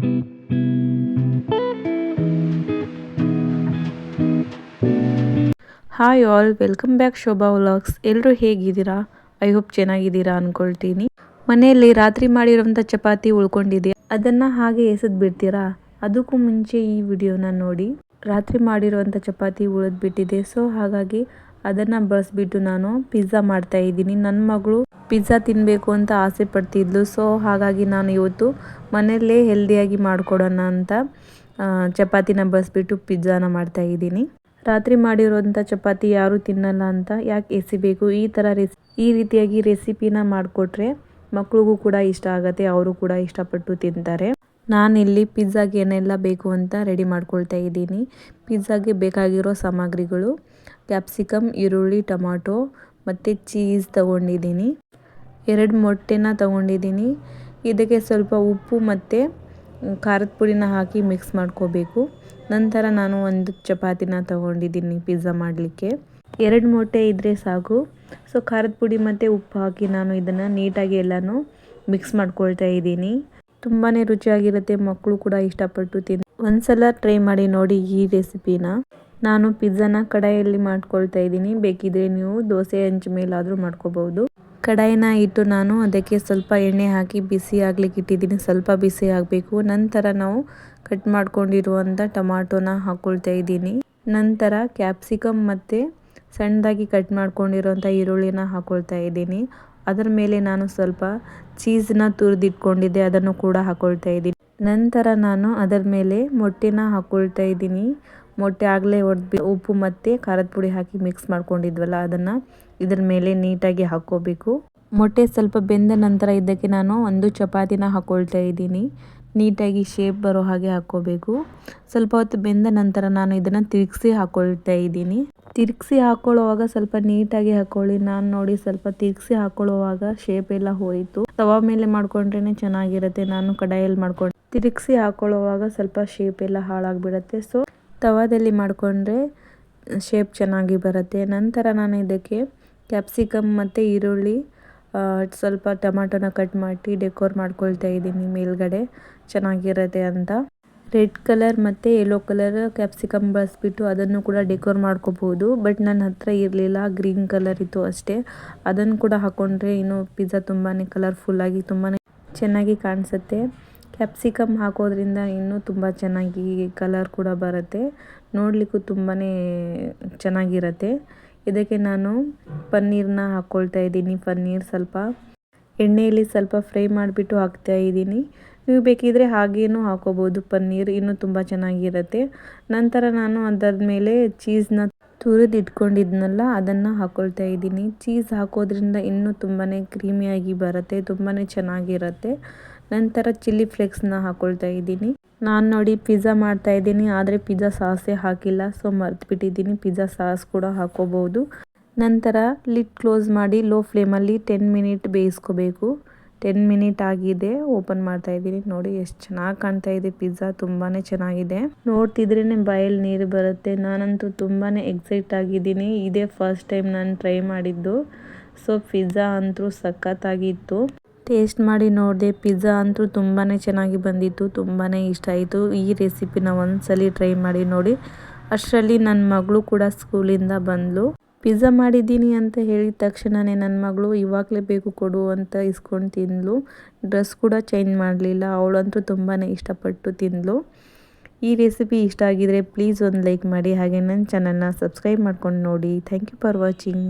Hi all welcome back Shobha vlogs ಎಲ್ಲರೂ ಹೇಗಿದ್ದೀರಾ? I hope ಚೆನ್ನಾಗಿದ್ದೀರಾ ಅನ್ಕೊಳ್ತೀನಿ. ಮನೆಯಲ್ಲಿ ರಾತ್ರಿ ಮಾಡಿರೋಂಥ ಚಪಾತಿ ಉಳ್ಕೊಂಡಿದೆ. ಅದನ್ನು ಹಾಗೆ ಎಸೆದು ಬಿಡ್ತೀರಾ? ಅದಕ್ಕೂ ಮುಂಚೆ ಈ ವಿಡಿಯೋನ ನೋಡಿ. ರಾತ್ರಿ ಮಾಡಿರುವಂಥ ಚಪಾತಿ ಉಳಿದ್ಬಿಟ್ಟಿದೆ ಸೊ ಹಾಗಾಗಿ ಅದನ್ನು ಬಳಸ್ಬಿಟ್ಟು ನಾನು ಪಿಜ್ಜಾ ಮಾಡ್ತಾ ಇದ್ದೀನಿ. ನನ್ನ ಮಗಳು ಪಿಜ್ಜಾ ತಿನ್ನಬೇಕು ಅಂತ ಆಸೆ ಪಡ್ತಿದ್ಲು. ಸೊ ಹಾಗಾಗಿ ನಾನು ಇವತ್ತು ಮನೆಯಲ್ಲೇ ಹೆಲ್ದಿಯಾಗಿ ಮಾಡಿಕೊಡೋಣ ಅಂತ ಚಪಾತಿನ ಬಸ್ಬಿಟ್ಟು ಪಿಜ್ಜಾನ ಮಾಡ್ತಾ ಇದ್ದೀನಿ. ರಾತ್ರಿ ಮಾಡಿರೋಂಥ ಚಪಾತಿ ಯಾರು ತಿನ್ನಲ್ಲ ಅಂತ ಯಾಕೆ ಎಸಿಬೇಕು? ಈ ಥರ ರೆಸಿ, ಈ ರೀತಿಯಾಗಿ ರೆಸಿಪಿನ ಮಾಡಿಕೊಟ್ರೆ ಮಕ್ಳಿಗೂ ಕೂಡ ಇಷ್ಟ ಆಗುತ್ತೆ, ಅವರು ಕೂಡ ಇಷ್ಟಪಟ್ಟು ತಿಂತಾರೆ. ನಾನಿಲ್ಲಿ ಪಿಜ್ಜಾಗೆ ಏನೆಲ್ಲ ಬೇಕು ಅಂತ ರೆಡಿ ಮಾಡ್ಕೊಳ್ತಾ ಇದ್ದೀನಿ. ಪಿಜ್ಜಾಗೆ ಬೇಕಾಗಿರೋ ಸಾಮಗ್ರಿಗಳು, ಕ್ಯಾಪ್ಸಿಕಮ್, ಈರುಳ್ಳಿ, ಟೊಮಾಟೊ ಮತ್ತು ಚೀಸ್ ತಗೊಂಡಿದ್ದೀನಿ. ಎರಡು ಮೊಟ್ಟೆನ ತಗೊಂಡಿದ್ದೀನಿ. ಇದಕ್ಕೆ ಸ್ವಲ್ಪ ಉಪ್ಪು ಮತ್ತು ಖಾರದ ಪುಡಿನ ಹಾಕಿ ಮಿಕ್ಸ್ ಮಾಡ್ಕೋಬೇಕು. ನಂತರ ನಾನು ಒಂದು ಚಪಾತಿನ ತಗೊಂಡಿದ್ದೀನಿ ಪಿಜ್ಜಾ ಮಾಡಲಿಕ್ಕೆ. ಎರಡು ಮೊಟ್ಟೆ ಇದ್ದರೆ ಸಾಕು. ಸೊ ಖಾರದ ಪುಡಿ ಮತ್ತು ಉಪ್ಪು ಹಾಕಿ ನಾನು ಇದನ್ನು ನೀಟಾಗಿ ಎಲ್ಲನೂ ಮಿಕ್ಸ್ ಮಾಡ್ಕೊಳ್ತಾ ಇದ್ದೀನಿ. ತುಂಬಾ ರುಚಿಯಾಗಿರುತ್ತೆ. ಮಕ್ಕಳು ಕೂಡ ಇಷ್ಟಪಟ್ಟು ತಿನ್, ಒಂದ್ಸಲ ಟ್ರೈ ಮಾಡಿ ನೋಡಿ ಈ ರೆಸಿಪಿನ ನಾನು ಪಿಜ್ಜಾನ ಕಡಾಯಲ್ಲಿ ಮಾಡ್ಕೊಳ್ತಾ ಇದ್ದೀನಿ. ಬೇಕಿದ್ರೆ ನೀವು ದೋಸೆ ಹಂಚ ಮೇಲಾದರೂ ಮಾಡ್ಕೋಬಹುದು ಕಡಾಯಿನ ಇಟ್ಟು ನಾನು ಅದಕ್ಕೆ ಸ್ವಲ್ಪ ಎಣ್ಣೆ ಹಾಕಿ ಬಿಸಿ ಆಗ್ಲಿಕ್ಕೆ ಇಟ್ಟಿದ್ದೀನಿ. ಸ್ವಲ್ಪ ಬಿಸಿ ಆಗಬೇಕು. ನಂತರ ನಾವು ಕಟ್ ಮಾಡ್ಕೊಂಡಿರುವಂಥ ಟೊಮಾಟೋನ ಹಾಕ್ಕೊಳ್ತಾ ಇದ್ದೀನಿ. ನಂತರ ಕ್ಯಾಪ್ಸಿಕಮ್ ಮತ್ತು ಸಣ್ಣದಾಗಿ ಕಟ್ ಮಾಡ್ಕೊಂಡಿರುವಂಥ ಈರುಳ್ಳಿನ ಹಾಕ್ಕೊಳ್ತಾ ಇದ್ದೀನಿ. ಅದರ ಮೇಲೆ ನಾನು ಸ್ವಲ್ಪ ಚೀಸ್ನ ತುರಿದಿಟ್ಕೊಂಡಿದ್ದೆ. ಅದನ್ನು ಕೂಡ ಹಾಕ್ಕೊಳ್ತಾ ಇದ್ದೀನಿ. ನಂತರ ನಾನು ಅದರ ಮೇಲೆ ಮೊಟ್ಟೆನ ಹಾಕ್ಕೊಳ್ತಾ ಇದ್ದೀನಿ. ಮೊಟ್ಟೆ ಆಗಲೇ ಒಡೆದು ಉಪ್ಪು ಮತ್ತು ಖಾರದ ಪುಡಿ ಹಾಕಿ ಮಿಕ್ಸ್ ಮಾಡ್ಕೊಂಡಿದ್ವಲ್ಲ ಅದನ್ನು ಇದರ ಮೇಲೆ ನೀಟಾಗಿ ಹಾಕ್ಕೋಬೇಕು. ಮೊಟ್ಟೆ ಸ್ವಲ್ಪ ಬೆಂದ ನಂತರ ಇದಕ್ಕೆ ನಾನು ಒಂದು ಚಪಾತಿನ ಹಾಕ್ಕೊಳ್ತಾ ಇದ್ದೀನಿ. ನೀಟಾಗಿ ಶೇಪ್ ಬರೋ ಹಾಗೆ ಹಾಕ್ಕೋಬೇಕು. ಸ್ವಲ್ಪ ಹೊತ್ತು ಬೆಂದ ನಂತರ ನಾನು ಇದನ್ನು ತಿರುಗಿಸಿ ಹಾಕ್ಕೊಳ್ತಾ ಇದ್ದೀನಿ. ತಿರುಗಿಸಿ ಹಾಕ್ಕೊಳ್ಳುವಾಗ ಸ್ವಲ್ಪ ನೀಟಾಗಿ ಹಾಕ್ಕೊಳ್ಳಿ ನಾನು ನೋಡಿ ಸ್ವಲ್ಪ ತಿರುಗಿಸಿ ಹಾಕ್ಕೊಳ್ಳುವಾಗ ಶೇಪ್ ಎಲ್ಲ ಹೋಯಿತು. ತವಾ ಮೇಲೆ ಮಾಡ್ಕೊಂಡ್ರೆ ಚೆನ್ನಾಗಿರುತ್ತೆ. ನಾನು ಕಡಾಯಲ್ಲಿ ಮಾಡ್ಕೊಂಡು ತಿರುಗಿಸಿ ಹಾಕ್ಕೊಳ್ಳುವಾಗ ಸ್ವಲ್ಪ ಶೇಪ್ ಎಲ್ಲ ಹಾಳಾಗಿಬಿಡತ್ತೆ. ಸೊ ತವಾದಲ್ಲಿ ಮಾಡಿಕೊಂಡ್ರೆ ಶೇಪ್ ಚೆನ್ನಾಗಿ ಬರುತ್ತೆ. ನಂತರ ನಾನು ಇದಕ್ಕೆ ಕ್ಯಾಪ್ಸಿಕಮ್ ಮತ್ತು ಈರುಳ್ಳಿ ಸ್ವಲ್ಪ ಟೊಮಾಟೊನ ಕಟ್ ಮಾಡಿ ಡೆಕೋರ್ ಮಾಡ್ಕೊಳ್ತಾ ಇದ್ದೀನಿ ಮೇಲ್ಗಡೆ. ಚೆನ್ನಾಗಿರುತ್ತೆ ಅಂತ. ರೆಡ್ ಕಲರ್ ಮತ್ತು ಯೆಲ್ಲೋ ಕಲರ್ ಕ್ಯಾಪ್ಸಿಕಮ್ ಬಳಸ್ಬಿಟ್ಟು ಅದನ್ನು ಕೂಡ ಡೆಕೋರ್ ಮಾಡ್ಕೋಬೋದು. ಬಟ್ ನನ್ನ ಹತ್ರ ಇರಲಿಲ್ಲ ಗ್ರೀನ್ ಕಲರ್ ಇತ್ತು ಅಷ್ಟೇ. ಅದನ್ನು ಕೂಡ ಹಾಕ್ಕೊಂಡ್ರೆ ಇನ್ನು ಪಿಜ್ಜಾ ತುಂಬಾ ಕಲರ್ಫುಲ್ಲಾಗಿ ತುಂಬಾ ಚೆನ್ನಾಗಿ ಕಾಣಿಸುತ್ತೆ. ಕ್ಯಾಪ್ಸಿಕಮ್ ಹಾಕೋದ್ರಿಂದ ಇನ್ನೂ ತುಂಬ ಚೆನ್ನಾಗಿ ಕಲರ್ ಕೂಡ ಬರುತ್ತೆ. ನೋಡಲಿಕ್ಕೂ ತುಂಬಾ ಚೆನ್ನಾಗಿರತ್ತೆ. ಇದಕ್ಕೆ ನಾನು ಪನ್ನೀರನ್ನ ಹಾಕ್ಕೊಳ್ತಾ ಇದ್ದೀನಿ. ಪನ್ನೀರ್ ಸ್ವಲ್ಪ ಎಣ್ಣೆಯಲ್ಲಿ ಸ್ವಲ್ಪ ಫ್ರೈ ಮಾಡಿಬಿಟ್ಟು ಹಾಕ್ತಾ ಇದ್ದೀನಿ. ನೀವು ಬೇಕಿದ್ರೆ ಹಾಗೇನೂ ಹಾಕೋಬೋದು. ಪನ್ನೀರ್ ಇನ್ನೂ ತುಂಬ ಚೆನ್ನಾಗಿರುತ್ತೆ. ನಂತರ ನಾನು ಅದರ ಮೇಲೆ ಚೀಸ್ನ ತುರಿದು ಇಟ್ಕೊಂಡಿದ್ನಲ್ಲ ಅದನ್ನು ಹಾಕ್ಕೊಳ್ತಾ ಇದ್ದೀನಿ. ಚೀಸ್ ಹಾಕೋದ್ರಿಂದ ಇನ್ನೂ ತುಂಬಾ ಕ್ರೀಮಿಯಾಗಿ ಬರುತ್ತೆ ತುಂಬಾ ಚೆನ್ನಾಗಿರುತ್ತೆ. ನಂತರ ಚಿಲ್ಲಿ ಫ್ಲೇಕ್ಸ್ನ ಹಾಕ್ಕೊಳ್ತಾ ಇದ್ದೀನಿ. ನಾನು ನೋಡಿ ಪಿಜ್ಜಾ ಮಾಡ್ತಾ ಇದ್ದೀನಿ, ಆದರೆ ಪಿಜ್ಜಾ ಸಾಸೇ ಹಾಕಿಲ್ಲ, ಸೊ ಮರ್ತ್ಬಿಟ್ಟಿದ್ದೀನಿ. ಪಿಜ್ಜಾ ಸಾಸ್ ಕೂಡ ಹಾಕೋಬಹುದು. ನಂತರ ಲಿಟ್ ಕ್ಲೋಸ್ ಮಾಡಿ ಲೋ ಫ್ಲೇಮಲ್ಲಿ ಟೆನ್ ಮಿನಿಟ್ ಬೇಯಿಸ್ಕೋಬೇಕು. ಟೆನ್ ಮಿನಿಟ್ ಆಗಿದೆ, ಓಪನ್ ಮಾಡ್ತಾ ಇದ್ದೀನಿ. ನೋಡಿ ಎಷ್ಟು ಚೆನ್ನಾಗಿ ಕಾಣ್ತಾ ಇದೆ ಪಿಜ್ಜಾ ತುಂಬಾ ಚೆನ್ನಾಗಿದೆ. ನೋಡ್ತಿದ್ರೇ ಬಾಯಲ್ಲಿ ನೀರು ಬರುತ್ತೆ. ನಾನಂತೂ ತುಂಬಾ ಎಕ್ಸೈಟ್ ಆಗಿದ್ದೀನಿ. ಇದೇ ಫಸ್ಟ್ ಟೈಮ್ ನಾನು ಟ್ರೈ ಮಾಡಿದ್ದು. ಸೊ ಪಿಜ್ಜಾ ಅಂತೂ ಸಖತ್ತಾಗಿತ್ತು. ಟೇಸ್ಟ್ ಮಾಡಿ ನೋಡಿದೆ ಪಿಜ್ಜಾ ಅಂತೂ ತುಂಬಾ ಚೆನ್ನಾಗಿ ಬಂದಿತ್ತು ತುಂಬಾ ಇಷ್ಟ ಆಯಿತು. ಈ ರೆಸಿಪಿನ ಒಂದ್ಸಲಿ ಟ್ರೈ ಮಾಡಿ ನೋಡಿ. ಅಷ್ಟರಲ್ಲಿ ನನ್ನ ಮಗಳು ಕೂಡ ಸ್ಕೂಲಿಂದ ಬಂದಳು ಪಿಜ್ಜಾ ಮಾಡಿದ್ದೀನಿ ಅಂತ ಹೇಳಿದ ತಕ್ಷಣವೇ ನನ್ನ ಮಗಳು, ಇವಾಗಲೇ ಬೇಕು ಕೊಡು ಅಂತ ಇಸ್ಕೊಂಡು ತಿಂದಳು ಡ್ರೆಸ್ ಕೂಡ ಚೇಂಜ್ ಮಾಡಲಿಲ್ಲ, ಅವಳಂತೂ ತುಂಬಾ ಇಷ್ಟಪಟ್ಟು ತಿಂದಳು ಈ ರೆಸಿಪಿ ಇಷ್ಟ ಆಗಿದರೆ ಪ್ಲೀಸ್ ಒಂದು ಲೈಕ್ ಮಾಡಿ, ಹಾಗೆ ನನ್ನ ಚಾನಲ್ನ ಸಬ್ಸ್ಕ್ರೈಬ್ ಮಾಡ್ಕೊಂಡು ನೋಡಿ. Thank you for watching